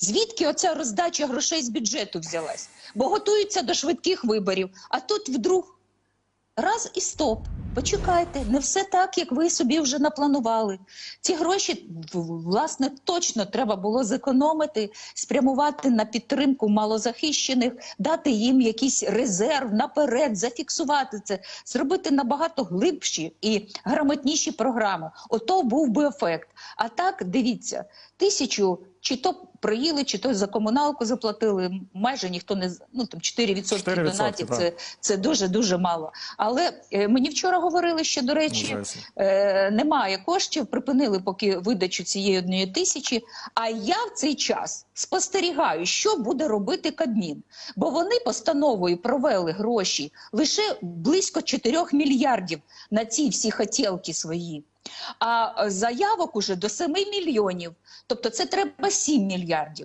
Звідки оця роздача грошей з бюджету взялась? Бо готуються до швидких виборів, а тут вдруг раз і стоп. Почекайте, не все так, як ви собі вже напланували. Ці гроші, власне, точно треба було зекономити, спрямувати на підтримку малозахищених, дати їм якийсь резерв наперед, зафіксувати це, зробити набагато глибші і грамотніші програми. Ото був би ефект. А так, дивіться, тисячу чи то приїли, чи то за комуналку заплатили. Майже ніхто не ну там 4%, 4%, донатів. так. Це, це дуже дуже мало. Але е, мені вчора говорили, що до речі, е, немає коштів, припинили поки видачу цієї однієї тисячі. А я в цей час спостерігаю, що буде робити Кабмін. Бо вони постановою провели гроші лише близько 4 мільярдів на ці всі хотілки свої. А е, заявок уже до 7 мільйонів. Тобто це треба 7 мільярдів.